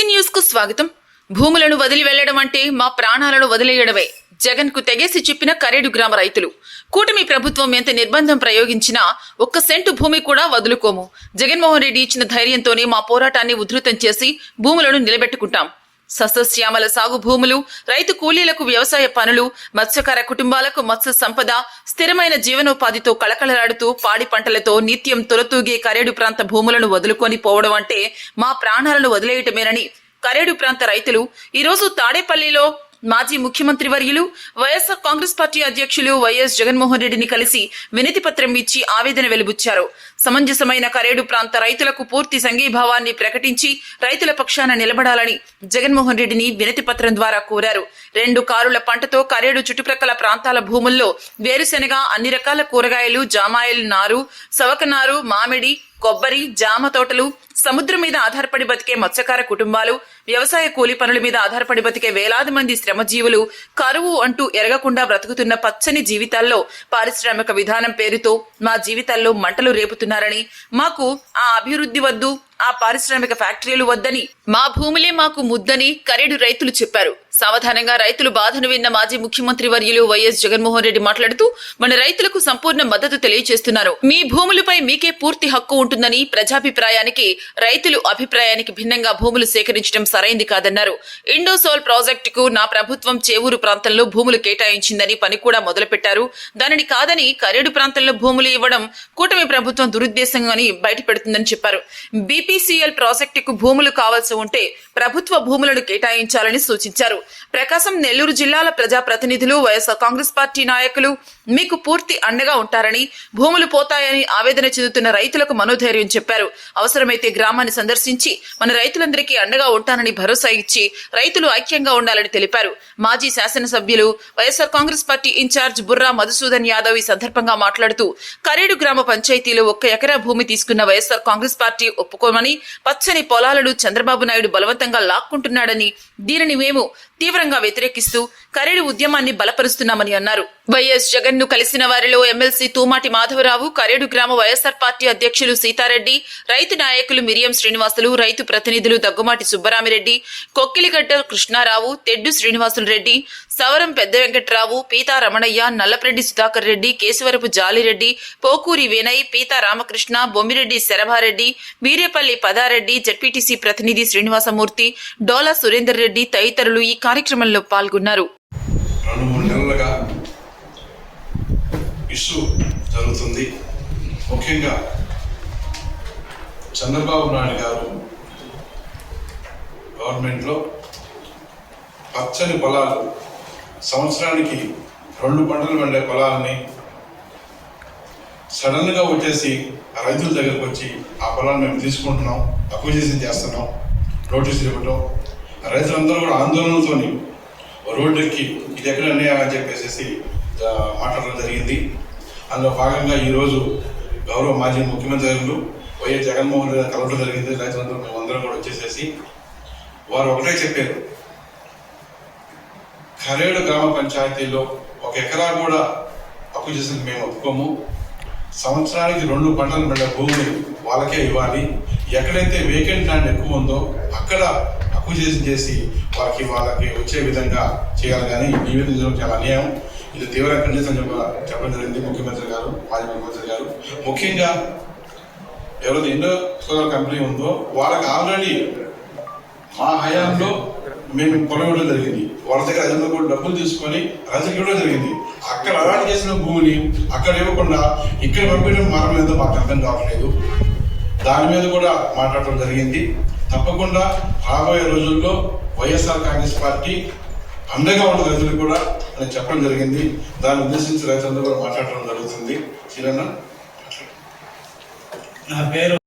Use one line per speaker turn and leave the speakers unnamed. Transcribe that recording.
BC న్యూస్కు స్వాగతం. భూములను వదిలి వెళ్ళడం అంటే మా ప్రాణాలను వదిలేయడమే. జగన్కు తెగేసి చెప్పిన కరేడు గ్రామ రైతులు. కూటమి ప్రభుత్వం ఎంత నిర్బంధం ప్రయోగించినా ఒక్క సెంటు భూమి కూడా వదులుకోము. జగన్మోహన్ రెడ్డి ఇచ్చిన ధైర్యంతోనే మా పోరాటాన్ని ఉధృతం చేసి భూములను నిలబెట్టుకుంటాం. సస్యశ్యామల సాగు భూములు రైతు కూలీలకు వ్యవసాయ పనులు మత్స్యకార కుటుంబాలకు మత్స్య సంపద స్థిరమైన జీవనోపాధితో కళకళలాడుతూ పాడి పంటలతో నిత్యం తొలతూగే కరేడు ప్రాంత భూములను వదులుకొని పోవడం అంటే మా ప్రాణాలను వదిలేయటమేనని కరేడు ప్రాంత రైతులు ఈరోజు తాడేపల్లిలో మాజీ ముఖ్యమంత్రి వర్యులు వైఎస్ఆర్ కాంగ్రెస్ పార్టీ అధ్యక్షులు వైఎస్ జగన్మోహన్ రెడ్డిని కలిసి వినతి పత్రం ఇచ్చి ఆవేదన వెలుబుచ్చారు. సమంజసమైన కరేడు ప్రాంత రైతులకు పూర్తి సంఘీభావాన్ని ప్రకటించి రైతుల పక్షాన నిలబడాలని జగన్మోహన్ రెడ్డిని వినతి పత్రం ద్వారా కోరారు. రెండు కారుల పంటతో కరేడు చుట్టుప్రక్కల ప్రాంతాల భూముల్లో వేరుశెనగ అన్ని రకాల కూరగాయలు జామాయిలు నారు సవకనారు మామిడి కొబ్బరి జామ తోటలు సముద్రం మీద ఆధారపడి బతికే మత్స్యకార కుటుంబాలు వ్యవసాయ కూలి పనుల మీద ఆధారపడి బతికే వేలాది మంది శ్రమజీవులు కరువు అంటూ ఎరగకుండా బ్రతుకుతున్న పచ్చని జీవితాల్లో పారిశ్రామిక విధానం పేరుతో మా జీవితాల్లో మంటలు రేపుతున్నారని మాకు ఆ అభివృద్ధి వద్దు ఆ పారిశ్రామిక ఫ్యాక్టరీలు వద్దని. మా భూములే మాకు ముద్దని కరేడు రైతులు చెప్పారు. సావధానంగా రైతులు బాధను విన్న మాజీ ముఖ్యమంత్రి వర్యులు వైఎస్ జగన్మోహన్ రెడ్డి మాట్లాడుతూ మన రైతులకు సంపూర్ణ మద్దతు తెలియజేస్తున్నారు. మీ భూములపై మీకే పూర్తి హక్కు ఉంటుందని ప్రజాభిప్రాయానికి రైతులు అభిప్రాయానికి భిన్నంగా భూములు సేకరించడం సరైంది కాదన్నారు. ఇండోసోల్ ప్రాజెక్టుకు నా ప్రభుత్వం చేవూరు ప్రాంతంలో భూములు కేటాయించిందని పని కూడా మొదలుపెట్టారు. దానిని కాదని కరేడు ప్రాంతంలో భూములు ఇవ్వడం కూటమి ప్రభుత్వం దురుద్దేశంగా అని బయటపెడుతుందని చెప్పారు. బీపీసీఎల్ ప్రాజెక్టుకు భూములు కావాల్సి ఉంటే ప్రభుత్వ భూములను కేటాయించాలని సూచించారు. ప్రకాశం నెల్లూరు జిల్లాల ప్రజాప్రతినిధులు వైఎస్ఆర్ కాంగ్రెస్ పార్టీ నాయకులు మీకు పూర్తి అండగా ఉంటారని భూములు పోతాయని ఆవేదన చెందుతున్న రైతులకు మనోధైర్యం చెప్పారు. అవసరమైతే గ్రామాన్ని సందర్శించి మన రైతులందరికీ అండగా ఉంటానని భరోసా ఇచ్చి రైతులు ఐక్యంగా ఉండాలని తెలిపారు. మాజీ శాసనసభ్యులు YSR Congress party in-charge Burra Madhusudan Yadav ఈ సందర్భంగా మాట్లాడుతూ కరేడు గ్రామ పంచాయతీలో ఒక్క ఎకరా భూమి తీసుకున్న వైఎస్ఆర్ కాంగ్రెస్ పార్టీ ఒప్పుకోమని పచ్చని పొలాలను చంద్రబాబు నాయుడు బలవంతంగా లాక్కుంటున్నాడని దీనిని మేము తీవ్రంగా వ్యతిరేకిస్తూ కరేడు ఉద్యమాన్ని బలపరుస్తున్నామని అన్నారు. వైఎస్ జగన్ను కలిసిన వారిలో ఎమ్మెల్సీ తూమాటి మాధవరావు కరేడు గ్రామ వైఎస్ఆర్ పార్టీ అధ్యక్షులు సీతారెడ్డి రైతు నాయకులు మిరియం శ్రీనివాసులు రైతు ప్రతినిధులు దగ్గుమాటి సుబ్బరామిరెడ్డి కొక్కిలిగడ్డ కృష్ణారావు తెడ్డు శ్రీనివాసులు రెడ్డి సవరం పెద్ద వెంకట్రావు పీతా రమణయ్య నల్లపరెడ్డి సుధాకర్ రెడ్డి కేశవరపు జాలిరెడ్డి పోకూరి వినయ్ పీతా రామకృష్ణ బొమ్మిరెడ్డి శరభారెడ్డి వీరేపల్లి ఎమ్మెల్యే పదారెడ్డి జడ్పీటీసీ ప్రతినిధి శ్రీనివాసమూర్తి డోలా సురేందర్ రెడ్డి తదితరులు ఈ కార్యక్రమంలో పాల్గొన్నారు.
జరుగుతుంది. ముఖ్యంగా చంద్రబాబు నాయుడు గారు గవర్నమెంట్లో పచ్చని పొలాలు సంవత్సరానికి రెండు పంటలు పండే పొలాలని సడన్గా వచ్చేసి రైతుల దగ్గరకు వచ్చి ఆ పొలాన్ని మేము తీసుకుంటున్నాం అక్విజిషన్ చేస్తున్నాం నోటీసులు ఇవ్వటం ఆ రైతులందరూ కూడా ఆందోళనతోని రోడ్డుకి ఇది ఎక్కడ అన్యాయం అని చెప్పేసి మాట్లాడడం జరిగింది. అందులో భాగంగా ఈరోజు గౌరవ మాజీ ముఖ్యమంత్రి గారు వైఎస్ జగన్మోహన్ రెడ్డి గారు కలవడం జరిగింది. రైతులందరూ మేమందరం కూడా వచ్చేసేసి వారు ఒకటే చెప్పారు. ఖరేడు గ్రామ పంచాయతీలో ఒక ఎకరా కూడా అప్పు చేసిన మేము ఒప్పుకోము. సంవత్సరానికి రెండు పంటలు పెట్టే భూమి వాళ్ళకే ఇవ్వాలి. ఎక్కడైతే వేకెంట్ ల్యాండ్ ఎక్కువ ఉందో అక్కడ అక్విజేషన్ చేసి వాళ్ళకి వాళ్ళకి వచ్చే విధంగా చేయాలి కానీ ఈ విధంగా చాలా అన్యాయం. ఇది తీవ్ర ఖండితం చెప్ప చెప్పడం జరిగింది ముఖ్యమంత్రి గారు మాజీ ముఖ్యమంత్రి గారు. ముఖ్యంగా ఎవరైతే ఇండో సోలార్ కంపెనీ ఉందో వాళ్ళకి ఆల్రెడీ మా హయాంలో మేము పొలం జరిగింది. వాళ్ళ దగ్గర ఐదు వందల కోట్లు డబ్బులు తీసుకొని రైతులకు జరిగింది. అక్కడ అలాంటి చేసిన భూమిని అక్కడ ఇవ్వకుండా ఇక్కడ పంపించడం మార్గం ఏదో మాకు అర్థం కావట్లేదు. దాని మీద కూడా మాట్లాడటం జరిగింది. తప్పకుండా రాబోయే రోజుల్లో వైఎస్ఆర్ కాంగ్రెస్ పార్టీ అండగా ఉన్న రైతులకు కూడా అని చెప్పడం జరిగింది. దాన్ని ఉద్దేశించి రైతులందరూ కూడా మాట్లాడటం జరుగుతుంది. చిరణ
నా పేరు